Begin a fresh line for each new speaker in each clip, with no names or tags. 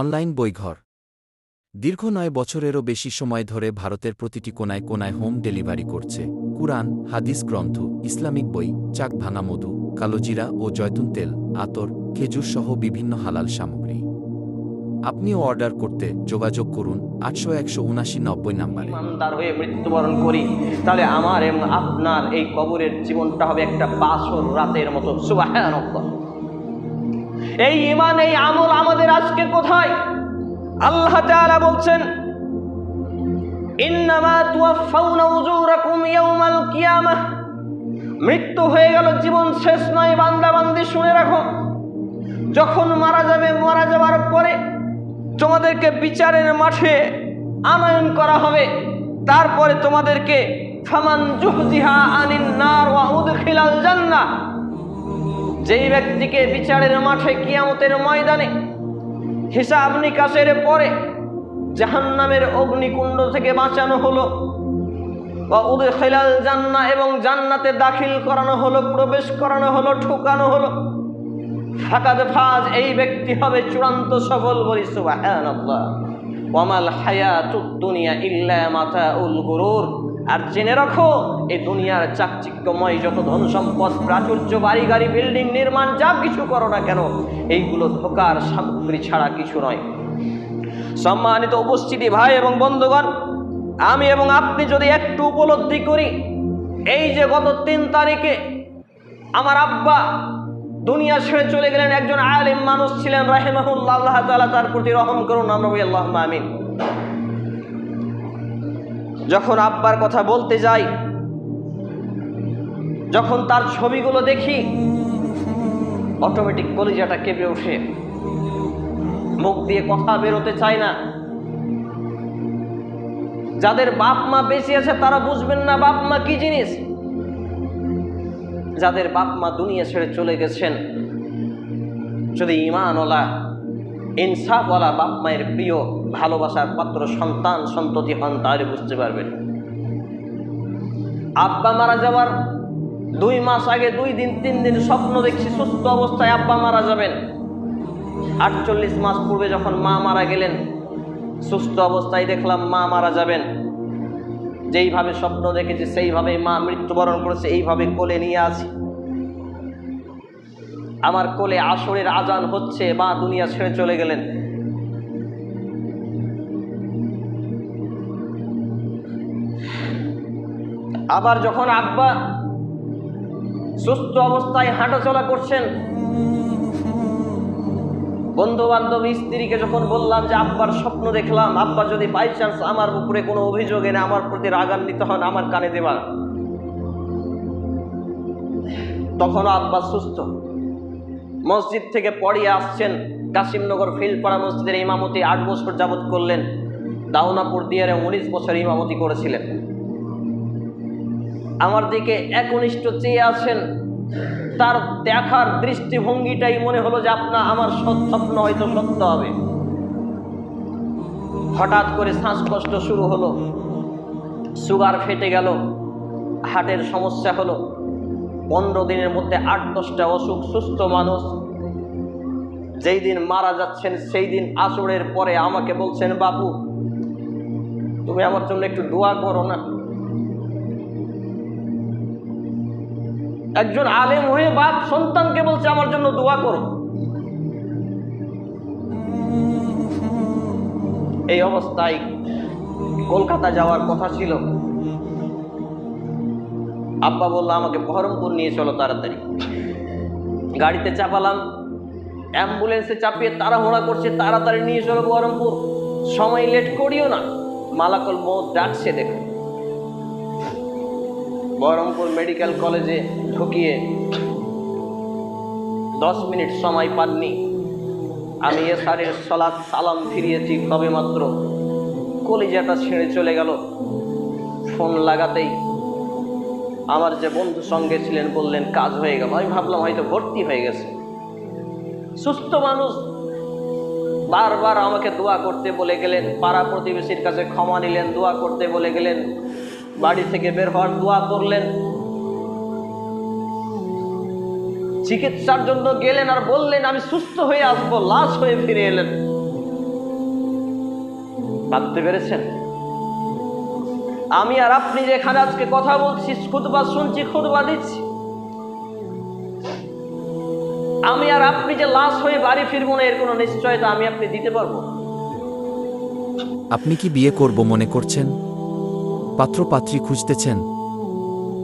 Online বইঘর। দীর্ঘ নয় বছরেরও বেশি সময় ধরে ভারতের প্রতিটি কোনায় কোনায় হোম ডেলিভারি করছে। কুরআন, হাদিস গ্রন্থ, ইসলামিক বই চাক ভাঙা মধু কালোজিরা ও জয়তুন তেল, আতর, খেজুর সহ বিভিন্ন হালাল সামগ্রী। আপনিও অর্ডার করতে যোগাযোগ করুন আটশো একশো উনাশি নব্বই নাম্বারে।
ইমানদার হয়ে মৃত্যুবরণ করি, তাহলে আমার এবং আপনার এই কবরের জীবনটা হবে একটা বাসর রাতের মতো। সুবাহান এই ইমান এই আমল আমাদের আজকে কোথায়? আল্লাহ তাআলা বলছেন, ইন্নামা কিয়ামাহ। মৃত্যু হয়ে গেল, জীবন শেষ নয়, বান্দা বান্দি শুনে রাখো। যখন মারা যাবে, মারা যাওয়ার পরে তোমাদেরকে বিচারের মাঠে আনয়ন করা হবে। তারপরে তোমাদেরকে, ফামান জুহজিহা আনিন নার ওয়া উদখিলাল জান্নাহ। যেই ব্যক্তিকে বিচারের মাঠে কিয়ামতের ময়দানে, হিসাব নিকাশের পরে জাহান্নামের অগ্নিকুণ্ড থেকে বাঁচানো হলো, বা উদখিলাল জান্নাহ এবং জান্নাতে দাখিল করানো হলো, প্রবেশ করানো হলো ঠুকানো হলো। ফাকাদ ফাজ, এই ব্যক্তি হবে চূড়ান্ত সফল বলি সুবহানাল্লাহ। ওয়ামাল হায়াতুদ দুনিয়া ইল্লা মাতাউল গুরুর। আর জেনে রাখো, এই দুনিয়ার চাকচিক্যময় যত ধন সম্পদ প্রাচুর্য, বাড়ি গাড়ি, বিল্ডিং নির্মাণ, যা কিছু করো না কেন, এইগুলো ধোকার সামগ্রী ছাড়া কিছু নয়। সম্মানিত উপস্থিতি, ভাই এবং বন্ধুগণ, আমি এবং আপনি যদি একটু উপলব্ধি করি, এই যে গত তিন তারিখে আমার আব্বা দুনিয়া ছেড়ে চলে গেলেন, একজন আলিম মানুষ ছিলেন, রাহেমাহুল্লাহ তাআলা তার প্রতি রহম করুন আমরা আল্লাহ আমিন। যখন আব্বার কথা বলতে যাই, যখন তার ছবিগুলো দেখি অটোমেটিক কলিজাটা কেঁপে ওঠে। মুখ দিয়ে কথা বেরোতে চায় না। যাদের বাপ মা বেঁচে আছে, তারা বুঝবেন না বাপ মা কি জিনিস। যাদের বাপ মা দুনিয়া ছেড়ে চলে গেছেন, যদি ইমানওয়ালা ইনসাফওয়ালা বাপ মায়ের প্রিয় ভালোবাসার পাত্র সন্তান সন্ততি হন, তাহলে বুঝতে পারবেন। আব্বা মারা যাওয়ার দুই মাস আগে, দুই দিন, তিন দিন স্বপ্ন দেখছি, সুস্থ অবস্থায় আব্বা মারা যাবেন। আটচল্লিশ মাস পূর্বে যখন মা মারা গেলেন, সুস্থ অবস্থায় দেখলাম মা মারা যাবেন। যেইভাবে স্বপ্ন দেখেছি সেইভাবে মা মৃত্যুবরণ করেছে, এইভাবে কোলে নিয়ে আছি। আমার কোলে আসরের আজান হচ্ছে, মা দুনিয়া ছেড়ে চলে গেলেন। আবার যখন আব্বা সুস্থ অবস্থায় হাঁটাচলা করছেন বন্ধু বান্ধব স্ত্রীকে যখন বললাম যে, আব্বার স্বপ্ন দেখলাম, আব্বা যদি বাই চান্স আমার উপরে কোনো অভিযোগ এনে আমার প্রতি রাগান্বিত হন, আমার কানে দেবার। তখনও আব্বা সুস্থ। মসজিদ থেকে পড়িয়ে আসছেন কাশিমনগর ফিল্ডপাড়া মসজিদের ইমামতি আট বছর যাবৎ করলেন। দাউনাপুর দিয়ারে উনিশ বছর ইমামতি করেছিলেন। আমার দিকে একনিষ্ঠ চেয়ে আছেন। তার দেখার দৃষ্টিভঙ্গিটাই মনে হলো যে আপনার আমার সৎ- স্বপ্ন হয়তো সত্য হবে। হঠাৎ করে শ্বাসকষ্ট শুরু হলো। সুগার ফেটে গেল। হার্টের সমস্যা হলো। পনেরো দিনের মধ্যে আট দশটা অসুখ, সুস্থ মানুষ। যেই দিন মারা যাচ্ছেন, সেই দিন আসরের পরে আমাকে বলছেন, বাবু, তুমি আমার জন্য একটু দোয়া করো না। একজন আলেম হয়ে বাপ সন্তানকে বলছে, আমার জন্য দোয়া করো। এই অবস্থায় কলকাতা যাওয়ার কথা ছিল। আব্বা বলল, আমাকে বহরমপুর নিয়ে চলো তাড়াতাড়ি। গাড়িতে চাপালাম, অ্যাম্বুলেন্সে চাপিয়ে তাড়াহুড়া করছে, তাড়াতাড়ি নিয়ে চলো বহরমপুর। সময় লেট করিও না, মালাকল মত ডাকছে দেখো। বহরমপুর মেডিকেল কলেজে ঢুকিয়ে দশ মিনিট সময় পাননি। আমি এ এসারের সলাৎ সালাম ফিরিয়েছি, তবে মাত্র কলিজাটা ছেড়ে চলে গেল। ফোন লাগাতেই আমার যে বন্ধু সঙ্গে ছিলেন, বললেন, কাজ হয়ে গেল। আমি ভাবলাম, হয়তো ভর্তি হয়ে গেছে। সুস্থ মানুষ বারবার আমাকে দোয়া করতে বলে গেলেন, পাড়া প্রতিবেশীর কাছে ক্ষমা নিলেন, দোয়া করতে বলে গেলেন, বাড়ি থেকে বের হওয়ার দোয়া করলেন। চিকিৎসার জন্য গেলেন আর বললেন, আমি সুস্থ হয়ে আসব, লাশ হয়ে ফিরে এলেন। ভাবতে পেরেছেন? আমি আর আপনি যেখানে আজকে কথা বলছি খুদবা শুনছি খুদবা দিচ্ছি। আমি আর আপনি যে লাশ হয়ে বাড়ি ফিরবো না, এর কোনো নিশ্চয়তা আমি আপনি দিতে পারব
আপনি কি বিয়ে করব মনে করছেন? পাত্রপাত্রী খুঁজতেছেন?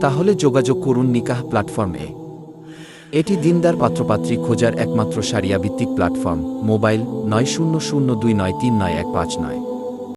তাহলে যোগাযোগ করুন নিকাহ প্ল্যাটফর্মে। এটি দিনদার পাত্রপাত্রী খোঁজার একমাত্র সারিয়া ভিত্তিক প্ল্যাটফর্ম। মোবাইল নয় শূন্য শূন্য দুই নয় তিন নয় এক পাঁচ নয়।